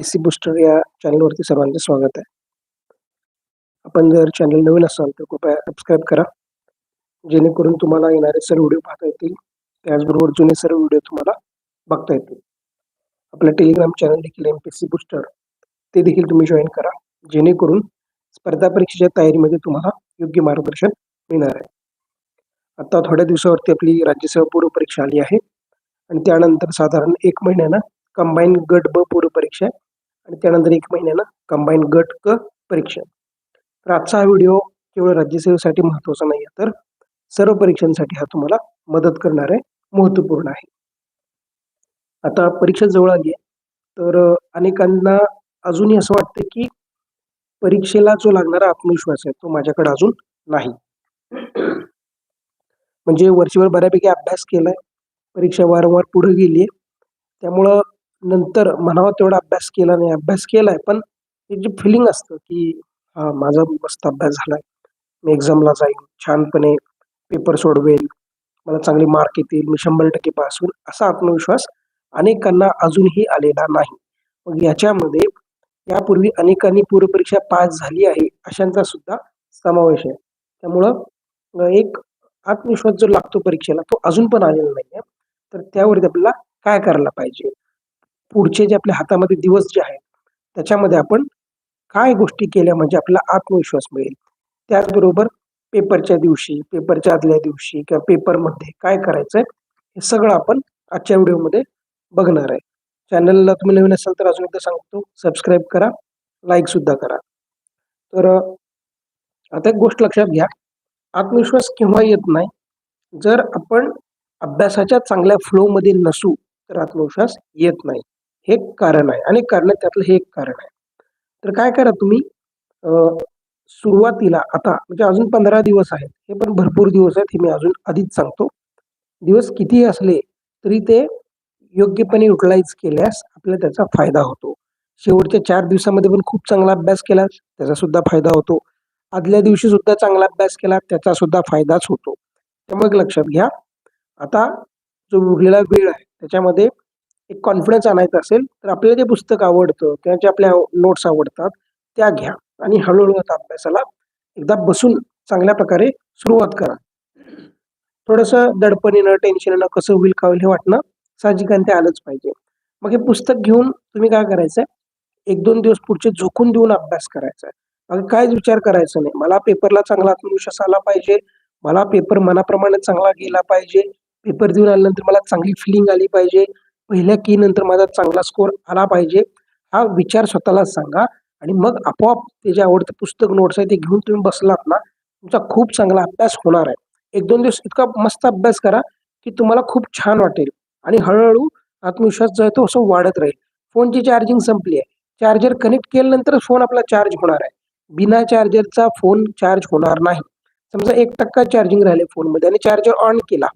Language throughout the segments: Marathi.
एसी बुस्टर या चॅनलवरती सर्वांचे स्वागत आहे. आपण जर चॅनल नवीन असाल तर कृपया सबस्क्राईब करा. जेणेकरून तुम्हाला येणारे सर्व व्हिडिओ पाहता येतील. त्याचबरोबर जुने सर्व व्हिडिओ तुम्हाला बघता येतील. आपलं टेलिग्राम चॅनल देखील एम पी सी बुस्टर ते देखील तुम्ही जॉईन करा. जेणेकरून स्पर्धा परीक्षेच्या तयारीमध्ये तुम्हाला योग्य मार्गदर्शन मिळणार आहे. आता थोड्या दिवसावरती आपली राज्यसेवा पूर्व परीक्षा आली आहे. आणि त्यानंतर साधारण एक महिन्यानं कंबाईन गट ब पूर्व परीक्षा आणि त्यानंतर एक महिन्यानं कंबाईन गट क परीक्षा. तर आजचा हा व्हिडिओ केवळ राज्यसेवेसाठी महत्त्वाचा नाही आहे तर सर्व परीक्षांसाठी हा तुम्हाला मदत करणार आहे महत्त्वपूर्ण आहे. आता परीक्षा जवळ आली आहे तर अनेकांना अजूनही असं वाटतं की परीक्षेला जो लागणारा आत्मविश्वास आहे तो माझ्याकडे अजून नाही. म्हणजे वर्षभर बऱ्यापैकी अभ्यास केलाय परीक्षा वारंवार पुढे गेली आहे त्यामुळं नंतर म्हणावा तेवढा अभ्यास केला नाही. अभ्यास केलाय पण ते जे फिलिंग असतं की हा माझा मस्त अभ्यास झालाय. मी एक्झामला जाईन छानपणे पेपर सोडवेल मला चांगले मार्क येतील मी शंभर टक्के पास होईल असा आत्मविश्वास अनेकांना अजूनही आलेला नाही. मग याच्यामध्ये यापूर्वी अनेकांनी पूर्वपरीक्षा पास झाली आहे अशांचा सुद्धा समावेश आहे. त्यामुळं एक आत्मविश्वास जो लागतो परीक्षेला तो अजून पण आलेला नाही आहे तर त्यावरती आपल्याला काय करायला पाहिजे? पुढचे जे आपल्या हातामध्ये दिवस जे आहेत त्याच्यामध्ये आपण काय गोष्टी केल्या म्हणजे आपल्याला आत्मविश्वास मिळेल. त्याचबरोबर पेपरच्या दिवशी पेपरच्या आदल्या दिवशी किंवा पेपरमध्ये काय करायचं आहे हे सगळं आपण आजच्या व्हिडिओमध्ये बघणार आहे. चॅनलला तुम्ही नवीन असाल तर अजून एकदा सांगतो सबस्क्राईब करा लाईक सुद्धा करा. तर आता एक गोष्ट लक्षात घ्या आत्मविश्वास केव्हा येत नाही? जर आपण अभ्यासाच्या चांगल्या फ्लोमध्ये नसू तर आत्मविश्वास येत नाही. हे एक कारण आहे आणि कारण त्यातलं हे एक कारण आहे. तर काय करा तुम्ही? सुरुवातीला आता म्हणजे अजून पंधरा दिवस आहेत हे पण भरपूर दिवस आहेत हे मी अजून आधीच सांगतो. दिवस कितीही असले तरी ते योग्यपणे युटिलाइज केल्यास आपल्याला त्याचा फायदा होतो. शेवटच्या चार दिवसामध्ये पण खूप चांगला अभ्यास केला त्याचा सुद्धा फायदा होतो. आदल्या दिवशी सुद्धा चांगला अभ्यास केला त्याचा सुद्धा फायदाच होतो. त्यामुळे लक्षात घ्या. आता जो उरलेला वेळ आहे त्याच्यामध्ये एक कॉन्फिडन्स आणायचा असेल तर आपल्याला जे पुस्तक आवडतं किंवा जे आपल्या नोट्स आवडतात त्या घ्या. आणि हळूहळू आता अभ्यासाला एकदा बसून चांगल्या प्रकारे सुरुवात करा. थोडंसं दडपणीनं येणं कसं होईल का होईल हे वाटणं साहजिकाने ते आलंच पाहिजे. मग हे पुस्तक घेऊन तुम्ही काय करायचंय? एक दोन दिवस पुढचे झोकून देऊन अभ्यास करायचा आहे. मग काहीच विचार करायचा नाही. मला पेपरला चांगला आत्मविश्वास आला पाहिजे. मला पेपर मनाप्रमाणे चांगला गेला पाहिजे. पेपर देऊन आल्यानंतर मला चांगली फिलिंग आली पाहिजे. पहिल्या की नंतर माझा चांगला स्कोर आला पाहिजे. हा विचार स्वतःला सांगा आणि मग आपोआप ते जे आवडतं पुस्तक नोट्स आहे ते घेऊन तुम्ही बसलात ना तुमचा खूप चांगला अभ्यास होणार आहे. एक दोन दिवस इतका मस्त अभ्यास करा की तुम्हाला खूप छान वाटेल आणि हळूहळू आत्मविश्वास जो आहे तो असं वाढत राहील. फोनची चार्जिंग संपली आहे. चार्जर कनेक्ट केल्यानंतर फोन आपला चार्ज होणार आहे. बिना चार्जरचा फोन चार्ज होणार नाही. समजा एक टक्का चार्जिंग राहिले फोनमध्ये आणि चार्जर ऑन केला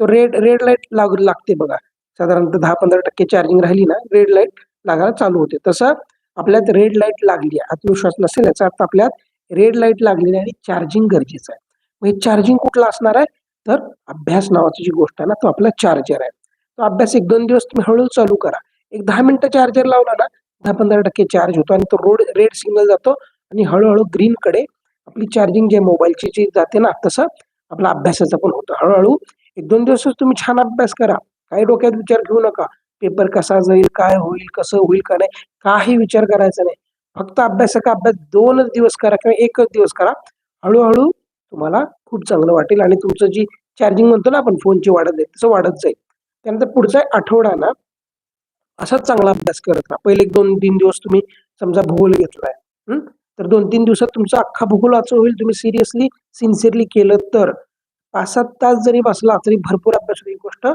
तो रेड रेड लाइट लागू लागते बघा. साधारणतः दहा पंधरा टक्के चार्जिंग राहिली ना रेड लाइट लागायला चालू होते. तसं आपल्यात रेड लाइट लागली आहे. आत्मविश्वास नसेल याचा अर्थ आपल्यात रेड लाइट लागलेली आहे आणि चार्जिंग गरजेचं आहे. मग हे चार्जिंग कुठलं असणार आहे? तर अभ्यास नावाची जी गोष्ट आहे ना तो आपला चार्जर आहे. तो अभ्यास एक दोन दिवस तुम्ही हळूहळू चालू करा. एक दहा मिनिटं चार्जर लावला ना दहा पंधरा टक्के चार्ज होतो आणि तो रोड रेड सिग्नल जातो आणि हळूहळू ग्रीन कडे आपली चार्जिंग जे मोबाईलची जी जाते ना तसं आपला अभ्यासाचं पण होतं. हळूहळू एक दोन दिवसच तुम्ही छान अभ्यास करा. काही डोक्यात विचार घेऊ नका. पेपर कसा जाईल काय होईल कसं होईल का नाही काही विचार करायचा नाही. फक्त अभ्यासाचा अभ्यास दोनच दिवस करा किंवा एकच दिवस करा. हळूहळू तुम्हाला खूप चांगलं वाटेल आणि तुमचं जी चार्जिंग म्हणतो ना आपण फोनची वाढत जाईल तसं वाढत जाईल. त्यानंतर पुढचा आठवडा ना असाच चांगला अभ्यास करत राहा. पहिले एक दोन तीन दिवस तुम्ही समजा भूगोल घेतलाय तर दोन तीन दिवसात तुमचा अख्खा भूगोल असं होईल. तुम्ही सिरियसली सिन्सिअरली केलं तर पाच सात तास जरी बसला तरी भरपूर अभ्यास होईल. गोष्ट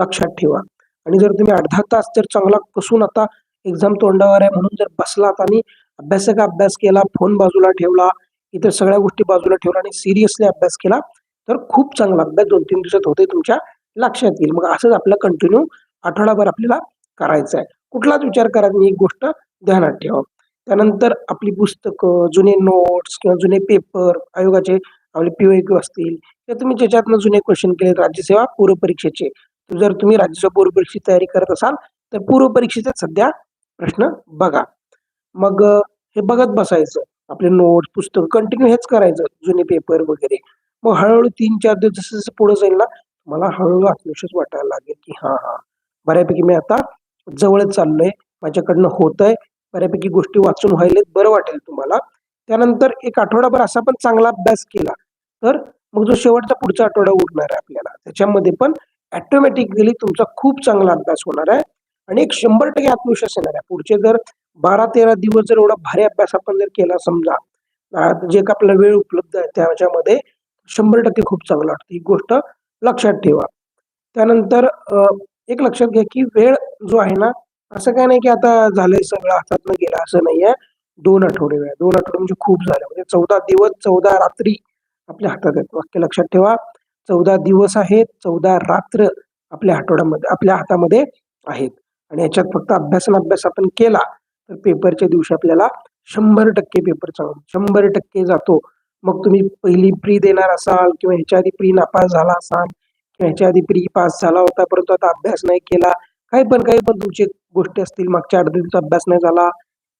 लक्षात ठेवा. आणि जर तुम्ही अर्धा तास जर चांगला कसून आता एक्झाम तोंडावर आहे म्हणून जर बसलात आणि अभ्यासाचा अभ्यास केला फोन बाजूला ठेवला इतर सगळ्या गोष्टी बाजूला ठेवला आणि सिरियसली अभ्यास केला तर खूप चांगला अभ्यास दोन तीन दिवसात होते तुमच्या लक्षात येईल. मग असंच आपलं कंटिन्यू आठवडाभर आपल्याला करायचं आहे. कुठलाच विचार करायचा नाही, एक गोष्ट ध्यानात ठेवा. त्यानंतर आपली पुस्तकं जुने नोट्स किंवा जुने पेपर आयोगाचे आपले पीओ असतील किंवा तुम्ही ज्याच्यातनं जुने क्वेश्चन केले राज्यसेवा पूर्व परीक्षेचे जर तुम्ही राज्यसेवा पूर्व परीक्षेची तयारी करत असाल तर पूर्व परीक्षेचा सध्या प्रश्न बघा. मग हे बघत बसायचं. आपले नोट्स, पुस्तक कंटिन्यू हेच करायचं, जुने पेपर वगैरे. मग हळूहळू तीन चार दिवस जसं-जसं पुढे जाईल ना, मला हळूहळू आत्मविश्वास वाटायला लागेल, की हा हा बऱ्यापैकी मी आता जवळच चाललोय. माझ्याकडनं होतंय. बऱ्यापैकी गोष्टी वाचून व्हायलेत. बरं वाटेल तुम्हाला. त्यानंतर एक आठवडाभर असा पण चांगला अभ्यास केला, तर मग जो शेवटचा पुढचा आठवडा उरणार आहे आपल्याला, त्याच्यामध्ये पण ऑटोमॅटिकली तुमचा खूप चांगला अभ्यास होणार आहे आणि एक 100% आत्मविश्वास येणार आहे. पुढचे जर 12-13 दिवस जर एवढा भारी अभ्यास आपण जर केला समजा, जे का आपला वेळ उपलब्ध आहे त्याच्यामध्ये 100% खूप चांगलं वाटतं. ही गोष्ट लक्षात ठेवा. त्यानंतर एक लक्षात घ्या, की वेळ जो आहे ना, असं काही नाही, की आता झालंय सगळं हातातनं गेला असं नाहीये. दोन आठवडे वेळ दोन आठवडे म्हणजे खूप झालं. म्हणजे 14 दिवस, 14 रात्री आपल्या हातात आहेत. वाक्य लक्षात ठेवा. 14 दिवस आहेत, 14 रात्र आपल्या आठवड्यामध्ये आपल्या हातामध्ये आहेत आणि याच्यात फक्त अभ्यास अभ्यास आपण केला, तर पेपरच्या दिवशी आपल्याला 100% पेपर चालू शंभर टक्के जातो. मग तुम्ही पहिली प्री देणार असाल किंवा ह्याच्या आधी प्री नापास झाला असाल किंवा ह्याच्या आधी प्री पास झाला होता, परंतु आता अभ्यास नाही केला. काही पण, काही पण तुमची गोष्टी असतील, मागच्या अर्ध्या दिवसात अभ्यास नाही झाला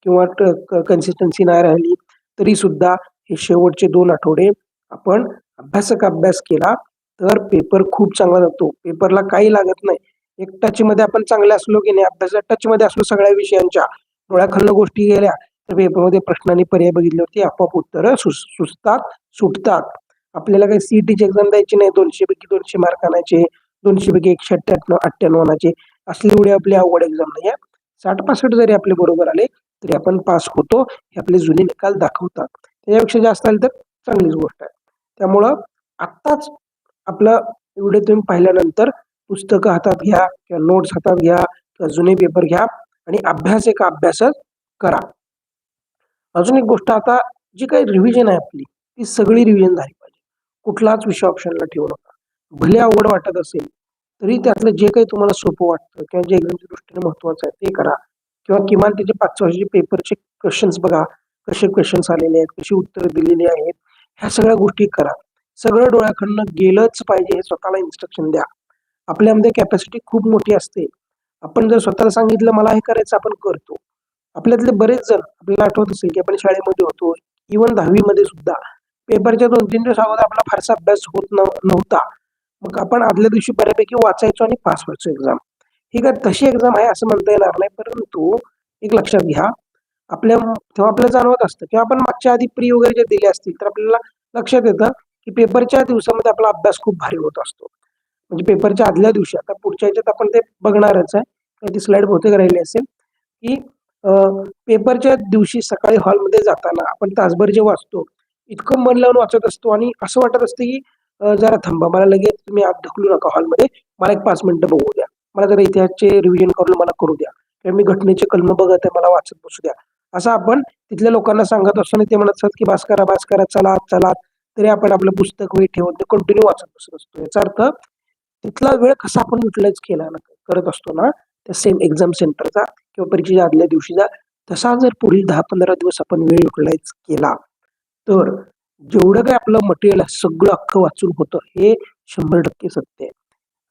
किंवा कन्सिस्टन्सी नाही राहिली, तरी सुद्धा हे शेवटचे दोन आठवडे आपण अभ्यासक अभ्यास केला, तर पेपर खूप चांगला जातो. पेपरला काही लागत नाही. एक टच मध्ये आपण चांगले असलो, की नाही टच मध्ये असलो सगळ्या विषयांच्या, डोळ्याखालनं गोष्टी गेल्या, तर पेपरमध्ये प्रश्नाने आणि पर्याय बघितल्यावरती आपोआप उत्तरं सुचतात, सुटतात. आपल्याला काही सीईटीची एक्झाम द्यायची नाही. दोनशे पैकी दोनशे मार्क आणायचे, दोनशे पैकी 198 98 आणायचे. असली एवढी आपली अवघड एक्झाम नाहीये. 60-65 जरी आपले बरोबर आले, तरी आपण पास होतो. हे आपले जुने निकाल दाखवतात. त्याच्यापेक्षा जास्त आले तर चांगलीच गोष्ट आहे. त्यामुळं आत्ताच आपलं व्हिडिओ तुम्ही पाहिल्यानंतर पुस्तकं हातात घ्या किंवा नोट्स हातात घ्या किंवा जुने पेपर घ्या आणि अभ्यास एका अभ्यासच करा. अजून एक गोष्ट आता जी काही रिव्हिजन आहे आपली, ती सगळी रिव्हिजन झाली पाहिजे. कुठलाच विषय ऑप्शनला ठेवू नका. भले अवघड वाटत असेल, तरी त्यातलं जे काही तुम्हाला सोपं वाटतं किंवा जे एक्झामच्या दृष्टीने महत्वाचं आहे ते करा किंवा किमान त्याचे पाच वर्षाचे पेपरचे क्वेश्चन्स बघा. कसे क्वेश्चन्स आलेले आहेत, कशी उत्तरं दिलेली आहेत, ह्या सगळ्या गोष्टी करा. सगळं डोळ्याकडनं गेलंच पाहिजे हे स्वतःला इन्स्ट्रक्शन द्या. आपल्यामध्ये कॅपॅसिटी खूप मोठी असते. आपण जर स्वतःला सांगितलं मला हे करायचं आपण करतो. आपल्यातले बरेच जण आपल्याला आठवत असेल, की आपण शाळेमध्ये होतो. इव्हन 10वी मध्ये सुद्धा पेपरच्या 2-3 दिवस अगोदर आपला फारसा अभ्यास होत नव्हता. मग आपण आदल्या दिवशी बऱ्यापैकी वाचायचो आणि पास व्हायचो एक्झाम. ही काय तशी एक्झाम आहे असं म्हणता येणार नाही. परंतु एक लक्षात घ्या, आपल्या तेव्हा आपल्याला जाणवत असतं किंवा आपण मागच्या आधी प्री वगैरे जे दिले असतील, तर आपल्याला लक्षात येतं, की पेपरच्या दिवसामध्ये आपला अभ्यास खूप भारी होत असतो. म्हणजे पेपरच्या आदल्या दिवशी आता पुढच्या याच्यात आपण ते बघणारच आहे. ती स्लाइड बहुतेक राहिली असेल, की पेपरच्या दिवशी सकाळी हॉलमध्ये जाताना आपण तासभर जे वाचतो, इतकं मन लावून वाचत असतो आणि असं वाटत असतं, की जरा थांबा, मला लगेच तुम्ही आत ढकलू नका हॉलमध्ये. मला एक पाच मिनिटं बघू द्या. मला जरा इतिहासचे रिव्हिजन करून मला करू द्या किंवा मी घटनेचे कलम बघत आहे, मला वाचत बसू द्या. असं आपण तिथल्या लोकांना सांगत असतो आणि ते म्हणत असतात, की "बास करा, बास करा, चला चला तरी आपण आपलं पुस्तक वेळ ठेवून ते कंटिन्यू वाचत बसत असतो. याचा अर्थ तिथला वेळ कसा आपण युटिलाइज केला ना करत असतो ना, त्या सेम एक्झाम सेंटरचा किंवा परीक्षेच्या आदल्या दिवशीचा, तसा जर पुढील 10-15 दिवस आपण वेळ युटिलाइज केला, तर जेवढं काही आपलं मटेरियल आहे सगळं अख्खं वाचून होतं, हे 100% सत्य आहे.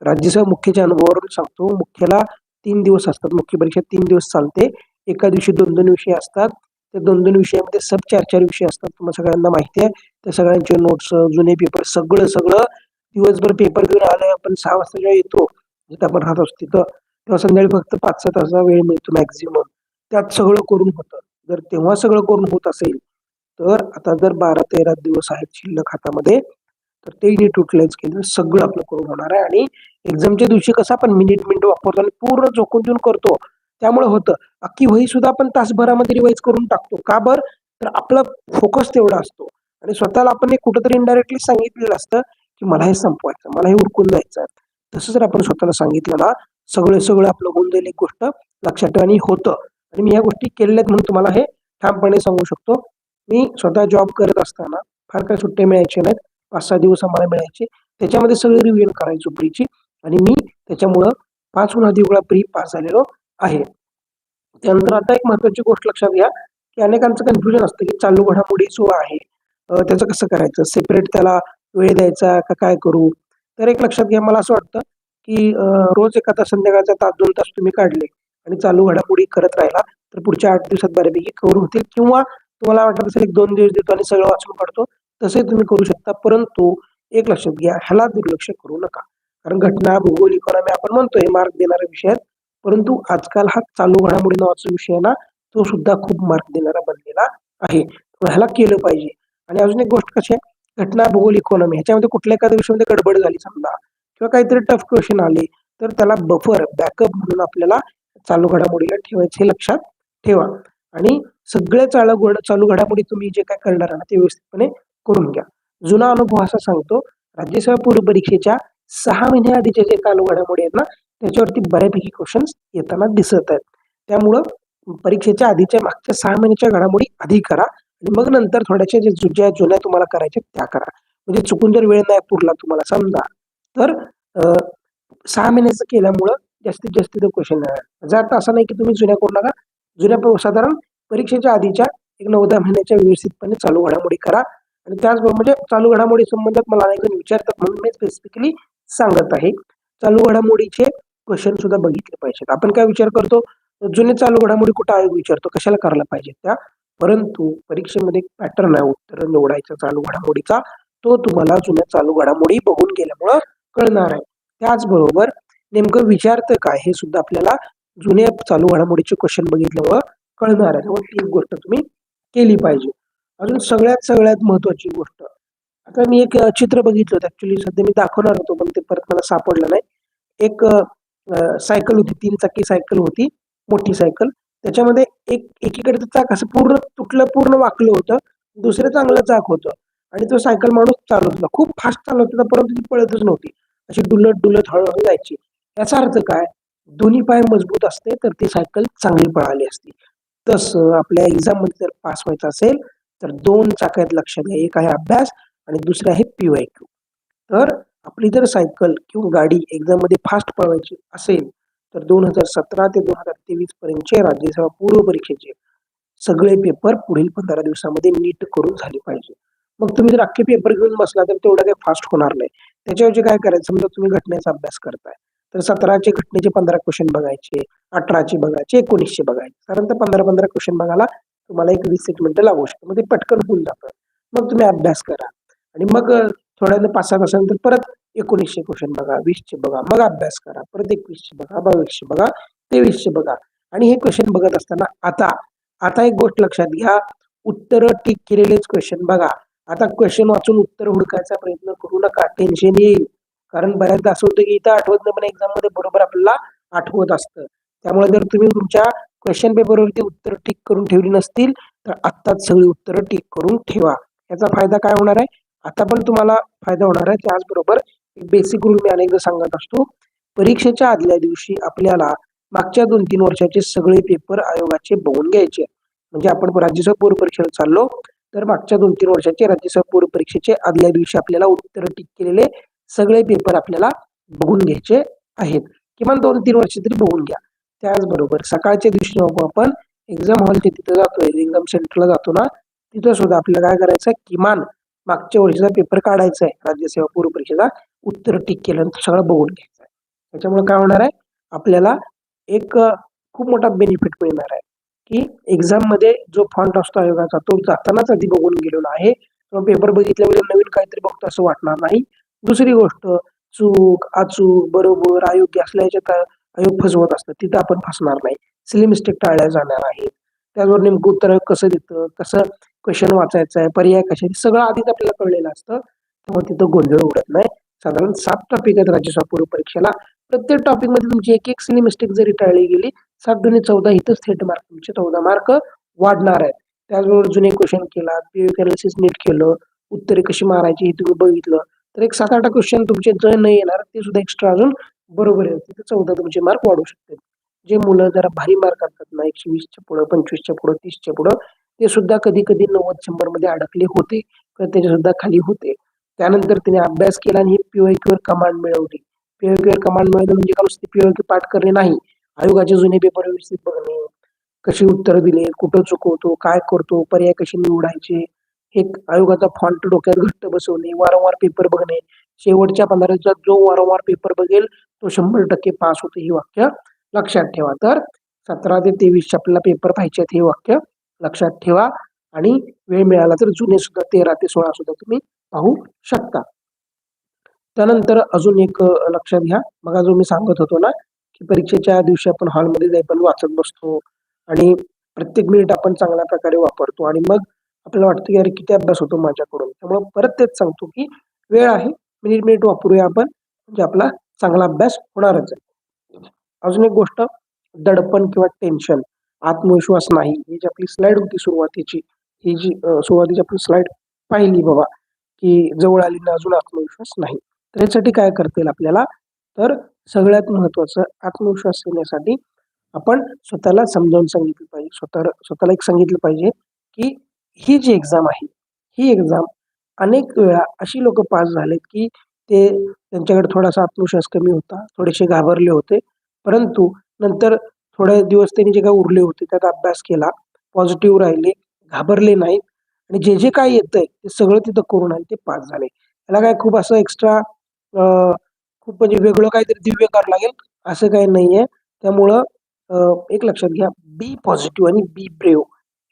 राज्यसभा मुख्याच्या अनुभवावरून सांगतो, मुख्याला तीन दिवस असतात. मुख्य परीक्षा तीन दिवस चालते. एका दिवशी 2-2 विषय असतात. त्या 2-2 विषयामध्ये सब 4-4 विषय असतात. तुम्हाला सगळ्यांना माहिती आहे. त्या सगळ्यांचे नोट्स, जुने पेपर सगळं, सगळं दिवसभर पेपर घेऊन आलं आपण सहा वाजता जेव्हा येतो, जिथे आपण राहत असतो तिथं, तेव्हा संध्याकाळी फक्त 5-6 तासाचा वेळ मिळतो मॅक्झिमम त्यात सगळं करून होतं. जर तेव्हा सगळं करून होत असेल, तर आता जर 12-13 दिवस आहेत शिल्लक हातामध्ये, तर ते नीट युटिलाइज केलं सगळं आपलं करून होणार आहे आणि एक्झामच्या दिवशी कसं आपण मिनिट-मिनिट वापरतो आणि पूर्ण झोकून देऊन करतो. त्यामुळे होतं. अख्खी वही सुद्धा आपण तासभरामध्ये रिवाईज करून टाकतो. का बरं? तर आपला फोकस तेवढा असतो आणि स्वतःला आपण एक कुठेतरी इनडायरेक्टली सांगितलेलं असतं, की मला हे संपवायचं, मला हे उरकून जायचं आहे. तसं जर आपण स्वतःला सांगितलं ना, सगळं-सगळं आपलं होऊन जाईल एक गोष्ट लक्षात ठेवा आणि होतं आणि मी ह्या गोष्टी केलेल्या आहेत म्हणून तुम्हाला हे ठामपणे सांगू शकतो. मी स्वतः जॉब करत असताना फार काही सुट्ट्या मिळायच्या नाहीत. 5-6 दिवस आम्हाला मिळायचे. त्याच्यामध्ये सगळी रिव्हिजन करायचो प्रीची आणि मी त्याच्यामुळं पाचहून अधिक वेळा प्री पास झालेलो आहे. त्यानंतर आता एक महत्वाची गोष्ट लक्षात घ्या, की अनेकांचं कन्फ्युजन असतं, की चालू घडामोडी जो आहे त्याचं कसं करायचं? सेपरेट त्याला वेळ द्यायचा का काय करू? तर एक लक्षात घ्या, मला असं वाटतं, की रोज एखादा संध्याकाळचा तास दोन तास तुम्ही काढले आणि चालू घडामोडी करत राहिला, तर पुढच्या आठ दिवसात बऱ्यापैकी कव्हर होतील किंवा तुम्हाला वाटत असेल एक दोन दिवस देतो आणि सगळं वाचून काढतो तसे तुम्ही करू शकता परंतु एक लक्षात घ्या ह्याला दुर्लक्ष करू नका कारण घटना भूगोल इकॉनॉमी आपण म्हणतोय मार्क देणारा विषय परंतु आजकाल हा चालू घडामोडी नावाचा विषय आहे ना तो सुद्धा खूप मार्क देणारा बनलेला आहे. ह्याला केलं पाहिजे. आणि अजून एक गोष्ट कशी आहे घटना भूगोल इकॉनॉमी ह्याच्यामध्ये कुठल्या एखाद्या विषयामध्ये गडबड झाली समजा किंवा काहीतरी टफ क्वेश्चन आले तर त्याला बफर बॅकअप म्हणून आपल्याला चालू घडामोडीला ठेवायचे हे लक्षात ठेवा. आणि सगळे चालू घड चालू घडामोडी तुम्ही जे काय करणार आहात ते व्यवस्थितपणे करून घ्या. जुना अनुभव असा सांगतो राज्यसभा पूर्व परीक्षेच्या सहा महिन्या जे चालू घडामोडी आहेत ना त्याच्यावरती बऱ्यापैकी क्वेश्चन्स येताना दिसत आहेत. त्यामुळं परीक्षेच्या आधीच्या मागच्या सहा महिन्याच्या घडामोडी आधी करा आणि मग नंतर थोड्याशा जे ज्या जुन्या तुम्हाला करायच्या त्या करा. म्हणजे चुकून जर वेळ नाही पुरला तुम्हाला समजा. तर सहा महिन्याचं केल्यामुळं जास्तीत जास्त क्वेश्चन याचा अर्थ असा नाही की तुम्ही जुन्या करू नका. जुन्या साधारण परीक्षेच्या आधीच्या एक नऊ दहा महिन्याच्या व्यवस्थितपणे चालू घडामोडी करा. आणि त्याचबरोबर म्हणजे चालू घडामोडी संबंधात मला अनेक जण विचारतात म्हणून मी स्पेसिफिकली सांगत आहे. चालू घडामोडीचे क्वेश्चन सुद्धा बघितले पाहिजेत. आपण काय विचार करतो? जुने चालू घडामोडी कुठं आयोग विचारतो? कशाला करायला पाहिजे त्या? परंतु परीक्षेमध्ये पॅटर्न आहे उत्तर निवडायचा चालू घडामोडीचा तो तुम्हाला जुन्या चालू घडामोडी बघून गेल्यामुळं कळणार आहे. त्याचबरोबर नेमकं विचारतं काय हे सुद्धा आपल्याला जुन्या चालू घडामोडीचे क्वेश्चन बघितल्यामुळं कळणार आहे. त्यामुळे ती गोष्ट तुम्ही केली पाहिजे. अजून सगळ्यात सगळ्यात महत्वाची गोष्ट. आता मी एक चित्र बघितलं होतं. ऍक्च्युली सध्या मी दाखवणार होतो पण ते परत मला सापडलं नाही. एक सायकल होती तीन चाकी सायकल होती मोठी सायकल त्याच्यामध्ये एक एकीकडचं चाक असं पूर्ण तुटलं पूर्ण वाकलं होतं दुसरं चांगलं चाक होतं. आणि तो सायकल माणूस चालत होता. खूप फास्ट चालवत होता परंतु ती पळतच नव्हती. अशी डुलत डुलत हळूहळू जायची. याचा अर्थ काय? दोन्ही पाय मजबूत असते तर ती सायकल चांगली पळाली असती. तसं आपल्या एक्झाममध्ये जर पास व्हायचं असेल तर दोन चाकात लक्षात घ्या. एक आहे अभ्यास आणि दुसरे आहे पीवाय क्यू तर आपली जर सायकल किंवा गाडी एक्झाममध्ये फास्ट पळवायची असेल तर दोन हजार सतरा ते दोन हजार तेवीस पर्यंतचे राज्यसेवा पूर्व परीक्षेचे सगळे पेपर पुढील पंधरा दिवसामध्ये नीट करून झाले पाहिजे. मग तुम्ही जर अख्खे पेपर घेऊन बसला तर तेवढं काही फास्ट होणार नाही. त्याच्याऐवजी काय करायचं? समजा तुम्ही घटनेचा अभ्यास करताय तर सतराचे घटनेचे पंधरा क्वेश्चन बघायचे अठराचे बघायचे एकोणीसशे बघायचे. साधारणतः पंधरा पंधरा क्वेश्चन बघायला तुम्हाला एक वीस एक मिनिटं लागू शकतं मग ते म्हणजे पटकन होऊन जातं. मग तुम्ही अभ्यास करा. आणि मग थोड्या पाच सहा तासानंतर परत एकोणीसशे क्वेश्चन बघा वीसचे बघा मग अभ्यास करा परत एकवीसशे बघा बावीसशे बघा तेवीसशे बघा. आणि हे क्वेश्चन बघत असताना आता आता एक गोष्ट लक्षात घ्या उत्तर टिक केलेलेच क्वेश्चन बघा. आता क्वेश्चन वाचून उत्तर हुडकायचा प्रयत्न करू नका टेन्शन येईल. कारण बऱ्याचदा असं होतं की इथं आठवत नाही पण एक्झाममध्ये बरोबर आपल्याला आठवत असतं. त्यामुळे जर तुम्ही तुमच्या क्वेश्चन पेपरवरती उत्तर टिक करून ठेवली नसतील तर आत्ताच सगळी उत्तरं टिक करून ठेवा. याचा फायदा काय होणार आहे? आता पण तुम्हाला फायदा होणार आहे. त्याचबरोबर बेसिक रूल मी अनेकदा सांगत असतो. परीक्षेच्या आदल्या दिवशी आपल्याला मागच्या दोन तीन वर्षाचे सगळे पेपर आयोगाचे बघून घ्यायचे. म्हणजे आपण राज्यसभा पूर्व परीक्षेला चाललो तर मागच्या दोन तीन वर्षाचे राज्यसभा पूर्व परीक्षेचे आदल्या दिवशी आपल्याला उत्तर टिक केलेले सगळे पेपर आपल्याला बघून घ्यायचे आहेत. किमान दोन तीन वर्ष तरी बघून घ्या. त्याचबरोबर सकाळच्या दिवशी आपण एक्झाम हॉलच्या तिथं जातोय एक्झाम सेंटरला जातो ना तिथं सुद्धा आपल्याला काय करायचं किमान मागच्या वर्षीचा पेपर काढायचा आहे राज्यसेवा पूर्व परीक्षेचा. उत्तर टिक केल्यानंतर सगळं बघून घ्यायचं आहे त्याच्यामुळे काय होणार आहे आपल्याला एक खूप मोठा बेनिफिट मिळणार आहे की एक्झाममध्ये जो फॉन्ट असतो आयोगाचा तो जातानाच आधी बघून गेलेला आहे. किंवा पेपर बघितल्यामुळे नवीन काहीतरी बघतो असं वाटणार नाही. दुसरी गोष्ट चूक अचूक बरोबर अयोग्य असल्याच्या आयोग फसवत असतं तिथं आपण फसणार नाही. सिली मिस्टेक टाळल्या जाणार आहेत. त्याचबरोबर नेमकं उत्तर कसं देतं? कसं क्वेश्चन वाचायचं आहे पर्याय कशा सगळं आधीच आपल्याला कळलेलं असतं. त्यामुळे तिथं गोंधळ उडत नाही. साधारण सात टॉपिक आहेत राज्यसभा पूर्व परीक्षेला. प्रत्येक टॉपिकमध्ये तुमची एक एक सिनी मिस्टेक जरी टाळली गेली सात दोन्ही चौदा इथंच थेट मार्क तुमचे चौदा मार्क वाढणार आहेत. त्याचबरोबर जुने क्वेश्चन केला पीएसिस नीट केलं उत्तरे कशी मारायची हे तुम्ही बघितलं. तर एक सात आठ क्वेश्चन तुमचे जर नाही येणार ते सुद्धा एक्स्ट्रा अजून बरोबर आहे तिथे चौदा तुमचे मार्क वाढू शकते जे मुलं जरा भारी मार्क आणतात ना एकशे वीसच्या पुढं पंचवीसच्या पुढं तीसच्या पुढं ते सुद्धा कधी कधी नव्वद शंभरमध्ये अडकले होते तर त्याचे सुद्धा खाली होते. त्यानंतर तिने अभ्यास केला आणि पीओक्यूवर कमांड मिळवली. पीओक्यूवर कमांड मिळवली म्हणजे का नुसते पीओक्यू पाठ करणे नाही? आयोगाचे जुने पेपर व्यवस्थित बघणे कशी उत्तर दिले कुठं चुकवतो काय करतो पर्याय कसे निवडायचे हे आयोगाचा फॉन्ट डोक्यात घट्ट बसवणे वारंवार पेपर बघणे. शेवटच्या पंधरा दिवसात जो वारंवार पेपर बघेल तो शंभर टक्के पास होतो हे वाक्य लक्षात ठेवा. तर सतरा ते तेवीसचे आपल्याला पेपर पाहिजेत हे वाक्य. लक्षात ठेवा आणि वेळ मिळाला तर जुने सुद्धा तेरा ते सोळा सुद्धा तुम्ही पाहू शकता. त्यानंतर अजून एक लक्षात घ्या. मग जो मी सांगत होतो ना की परीक्षेच्या दिवशी आपण हॉलमध्ये जाई पण वाचत बसतो आणि प्रत्येक मिनिट आपण चांगल्या प्रकारे वापरतो आणि मग आपल्याला वाटतं की अरे किती अभ्यास होतो माझ्याकडून. त्यामुळे परत तेच सांगतो की वेळ आहे मिनिट मिनिट वापरूया आपण. म्हणजे आपला चांगला अभ्यास होणारच आहे. अजून एक गोष्ट दडपण किंवा टेन्शन आत्मविश्वास नाही. ही जी आपली स्लाइड होती सुरुवातीची ही जी सुरुवातीची आपली स्लाइड पाहिली बाबा की जवळ आली ना अजून आत्मविश्वास नाही. तर यासाठी काय करता येईल आपल्याला? तर सगळ्यात महत्वाचं आत्मविश्वास येण्यासाठी आपण स्वतःला समजावून सांगितलं पाहिजे. स्वतः स्वतःला एक सांगितलं पाहिजे की ही जी एक्झाम आहे ही एक्झाम अनेक वेळा अशी लोक पास झालेत की ते त्यांच्याकडे थोडासा आत्मविश्वास कमी होता थोडेसे घाबरले होते. परंतु नंतर थोडे दिवस त्यांनी जे काही उरले होते त्यात अभ्यास केला पॉझिटिव्ह राहिले घाबरले नाहीत आणि जे जे काय येतंय ते सगळं तिथं करून आणि ते पास झाले. त्याला काय खूप असं एक्स्ट्रा खूप म्हणजे वेगळं काहीतरी दिव्य करावं लागेल असं काही नाहीये. त्यामुळं एक लक्षात घ्या बी पॉझिटिव्ह आणि बी ब्रेव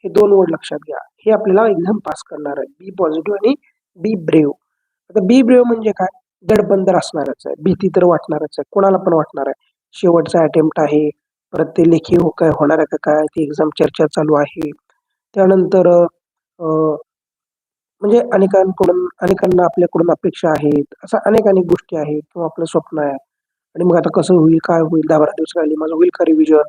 हे दोन वर्ड लक्षात घ्या. हे आपल्याला एक्झाम पास करणार आहे बी पॉझिटिव्ह आणि बी ब्रेव आता बी ब्रेव म्हणजे काय? दडबंदर असणारच आहे. भीती तर वाटणारच आहे. कोणाला पण वाटणार आहे. शेवटचा अटेम्प्ट आहे. परत ते लेखी हो काय होणार आहे का काय? ती एक्झाम चर्चा चालू आहे. त्यानंतर म्हणजे अनेकांकडून अनेकांना आपल्याकडून अपेक्षा आहेत. असं अनेक अनेक गोष्टी आहेत. किंवा आपलं स्वप्न आहे. आणि मग आता कसं होईल काय होईल? दहा बारा दिवस राहिली माझं होईल का रिव्हिजन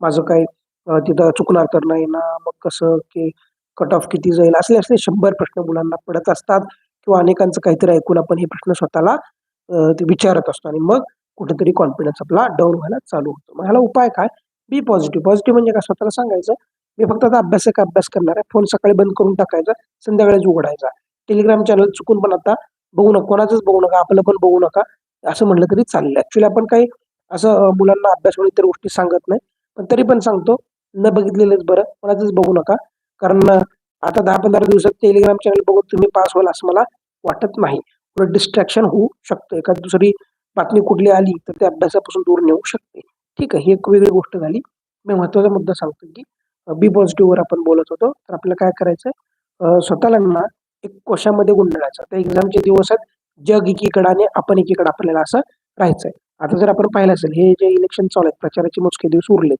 माझं काय तिथं चुकणार तर नाही ना? मग कसं? की कट ऑफ किती जाईल? असले असले शंभर प्रश्न मुलांना पडत असतात किंवा अनेकांचं काहीतरी ऐकून आपण हे प्रश्न स्वतःला विचारत असतो. आणि मग कुठेतरी कॉन्फिडन्स आपला डाऊन व्हायला चालू होतो. मग ह्याला उपाय काय? बी पॉझिटिव्ह पॉझिटिव्ह म्हणजे काय स्वतःला सांगायचं मी फक्त आता अभ्यास का अभ्यास करणार आहे. फोन सकाळी बंद करून टाकायचा संध्याकाळीच उघडायचा. टेलिग्राम चॅनल चुकून पण आता बघू नका. कोणाचंच बघू नका. आपलं पण बघू नका. असं म्हणलं तरी चाललं ऍक्च्युली आपण काही असं मुलांना अभ्यास म्हणून इतर गोष्टी सांगत नाही. पण तरी पण सांगतो न बघितलेलंच बरं. कोणाचंच बघू नका. कारण आता दहा पंधरा दिवसात टेलिग्राम चॅनल बघून तुम्ही पास व्हाल असं मला वाटत नाही. पुढे डिस्ट्रॅक्शन होऊ शकतं. एखादी दुसरी बातमी कुठली आली तर त्या अभ्यासापासून दूर नेऊ शकते. ठीक आहे ही एक वेगळी गोष्ट झाली. मी महत्त्वाचा मुद्दा सांगतो की बी पॉझिटिव्हवर आपण बोलत होतो तर आपल्याला काय करायचं स्वतःला ना एक कोशामध्ये गुंडाळायचं. त्या एक्झामचे दिवस आहेत जग एकीकडे आणि आपण एकीकडे आपल्याला असं राहायचंय. आता जर आपण पाहिलं असेल हे जे इलेक्शन चालू आहेत प्रचाराचे मोजके दिवस उरले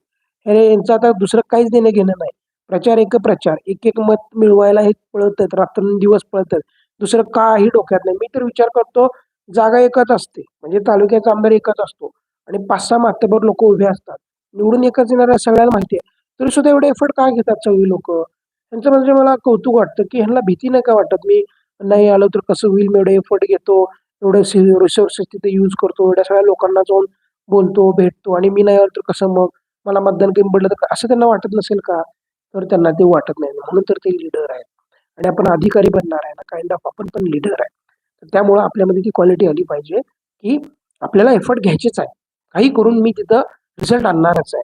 हे यांचं आता दुसरं काहीच देणं घेणं नाही. प्रचार एक प्रचार एक एक मत मिळवायला हे पळत आहेत रात्रंदिवस पळत आहेत दुसरं काही डोक्यात नाही. मी तर विचार करतो जागा एकच असते. म्हणजे तालुक्याचा आमदार एकच असतो. आणि पाच सहा मातेभर लोक उभे असतात. निवडून एकच येणार सगळ्यांना माहिती आहे. तरी सुद्धा एवढे एफर्ट का घेतात सगळी लोक? त्यांचं म्हणजे मला कौतुक वाटतं की ह्यांना भीती नाही का वाटत? मी नाही आलो तर कसं होईल? मी एवढे एफर्ट घेतो एवढे रिसोर्सेस तिथे यूज करतो एवढ्या सगळ्या लोकांना जाऊन बोलतो भेटतो आणि मी नाही आलो तर कसं मग? मला मतदान कमी पडलं तर असं त्यांना वाटत नसेल का? तर त्यांना ते वाटत नाही. म्हणून तर ते लिडर आहेत. आणि आपण अधिकारी बनणार आहे ना? काइंड ऑफ आपण पण लिडर आहे त्यामुळं आपल्यामध्ये ती क्वालिटी आली पाहिजे की आपल्याला एफर्ट घ्यायचेच आहे. काही करून मी तिथं रिझल्ट आणणारच आहे.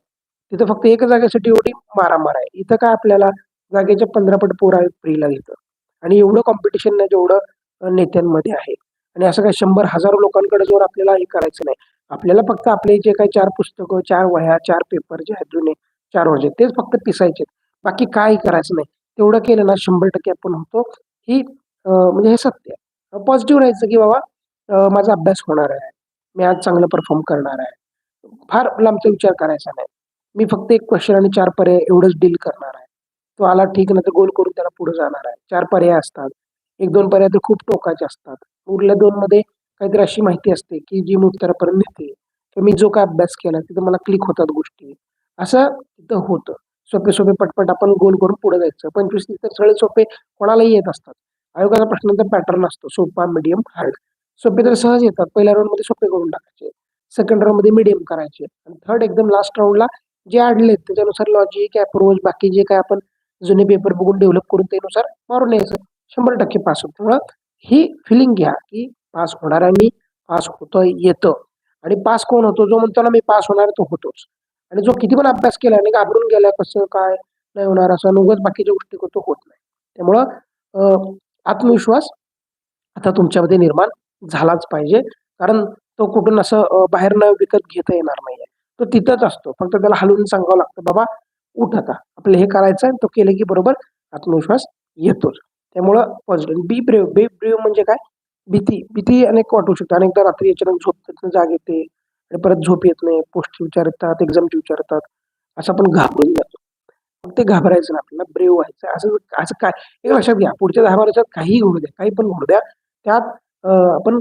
तिथं फक्त एका जागेसाठी एवढी मारामार आहे. इथं काय आपल्याला जागेच्या पंधरा पट पोर फ्रीला घेतं आणि एवढं कॉम्पिटिशन नाही जेवढं नेत्यांमध्ये आहे. आणि असं काय शंभर हजारो लोकांकडे जाऊन आपल्याला हे करायचं नाही. आपल्याला फक्त आपले जे काही चार पुस्तकं चार वह्या चार पेपर जे आहेत जुने चार वर्ष तेच फक्त पिसायचे बाकी काय करायचं नाही. तेवढं केलं ना शंभर टक्के आपण होतो. ही म्हणजे हे सत्य आहे. पॉझिटिव्ह राहायचं की बाबा माझा अभ्यास होणार आहे. मी आज चांगलं परफॉर्म करणार आहे. फार लांबचा विचार करायचा नाही. मी फक्त एक क्वेश्चन आणि चार पर्याय एवढंच डील करणार आहे. तो आला ठीक नाही तर गोल करून त्याला पुढे जाणार आहे. चार पर्याय असतात. एक दोन पर्याय तर खूप टोकाचे असतात. उरल्या दोन मध्ये काहीतरी अशी माहिती असते की जी मी उत्तरापर्यंत नेते. तर मी जो काय अभ्यास केला तिथं मला क्लिक होतात गोष्टी. असं तिथं होतं. सोपे सोपे पटपट आपण गोल करून पुढे जायचं. पंचवीस तर सगळे सोपे कोणालाही येत असतात. आयोगाचा प्रश्नांचा पॅटर्न असतो. सोपा मिडियम हार्ड सोपे तर सहज येतात. पहिल्या राऊंडमध्ये सोपे करून टाकायचे. सेकंड राऊंडमध्ये मिडियम करायचे. आणि थर्ड एकदम लास्ट राऊंडला जे आडले त्याच्यानुसार लॉजिक अप्रोच बाकी जे काय आपण जुने पेपर बघून डेव्हलप करून त्यानुसार मारून यायचं शंभर टक्के पास होतो. त्यामुळं ही फिलिंग घ्या की पास होणार आहे मी पास होतोय येतं आणि पास कोण होतो? जो म्हणतो ना मी पास होणार तो होतोच. आणि जो किती पण अभ्यास केला आणि घाबरून गेला कसं काय नाही होणार असं उगाच बाकीच्या गोष्टी करतो होत नाही. त्यामुळं आत्मविश्वास आता तुमच्यामध्ये निर्माण झालाच पाहिजे. कारण तो कुठून असं बाहेर न विकत घेता येणार नाहीये. तो तिथंच असतो. फक्त त्याला हलवून सांगावं लागतं बाबा उठ आता. आपलं हे करायचं आहे तो केलं की बरोबर आत्मविश्वास येतोच. त्यामुळं positive be brave be brave म्हणजे काय? भीती. भीती अनेक वाटू शकते. अनेकदा रात्री याच्यानं झोप जाग येते. आणि परत झोप येत नाही. पोस्ट विचार येतात एक्झामचे विचार येतात असं आपण घाबरून जातो. मग ते घाबरायचं आपल्याला ब्रेव व्हायचं असं असं काय एक लक्षात घ्या पुढच्या दहा वर्षात काहीही घडू द्या काही पण घडू द्या त्यात आपण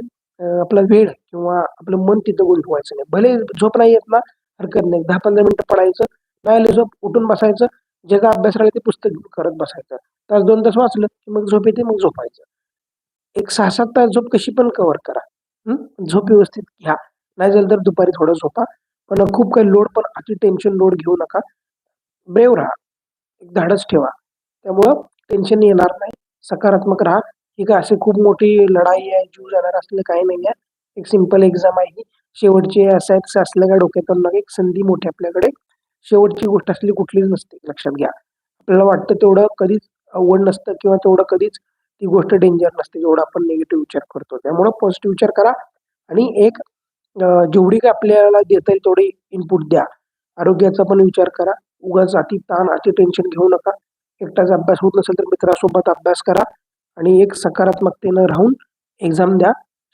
आपला वेळ किंवा आपलं मन तिथं गुंतवायचं नाही. भले झोप नाही येत ना हरकत नाही. दहा पंधरा मिनिटं पडायचं नाही झोप उठून बसायचं जे काय अभ्यास राहिला ते पुस्तक करत बसायचं. तास दोन तास वाचलं की मग झोप येते मग झोपायचं. एक सहा सात तास झोप कशी पण कव्हर करा. झोप व्यवस्थित घ्या. नाही झालं तर दुपारी थोडं झोपा. पण खूप काही लोड पण अति टेन्शन लोड घेऊ नका. ब्रेव राहा. एक धाडस ठेवा. त्यामुळं टेन्शन येणार नाही. सकारात्मक राहा. ही काय अशी खूप मोठी लढाई आहे. जीव जाणार असलं काही नाही आहे. एक सिंपल एक्झाम आहे ही. शेवटची असं असलं काय डोक्यात आणू नका. एक संधी मोठी आपल्याकडे. शेवटची गोष्ट असली कुठलीच नसते लक्षात घ्या. आपल्याला वाटतं तेवढं कधीच अवघड नसतं किंवा तेवढं कधीच ती गोष्ट डेंजर नसते जेवढा आपण निगेटिव्ह विचार करतो. त्यामुळं पॉझिटिव्ह विचार करा आणि एक जेवढी काय आपल्याला देता येईल तेवढी इनपुट द्या. आरोग्याचा पण विचार करा. उगाच अति ताण अति टेन्शन घेऊ नका. एकटाच अभ्यास होत नसेल तर मित्रासोबत अभ्यास करा आणि एक सकारात्मकतेनं राहून एक्झाम द्या.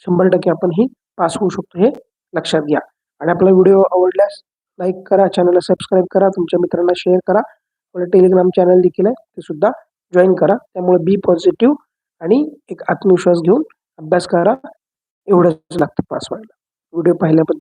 शंभर टक्के आपण ही पास होऊ शकतो हे लक्षात घ्या. आणि आपला व्हिडिओ आवडल्यास लाईक करा चॅनलला सबस्क्राईब करा तुमच्या मित्रांना शेअर करा. आपलं टेलिग्राम चॅनल देखील आहे ते सुद्धा जॉईन करा. त्यामुळे बी पॉझिटिव्ह आणि एक आत्मविश्वास घेऊन अभ्यास करा. एवढंच लागतं पास व्हायला. व्हिडिओ पाहिल्याबद्दल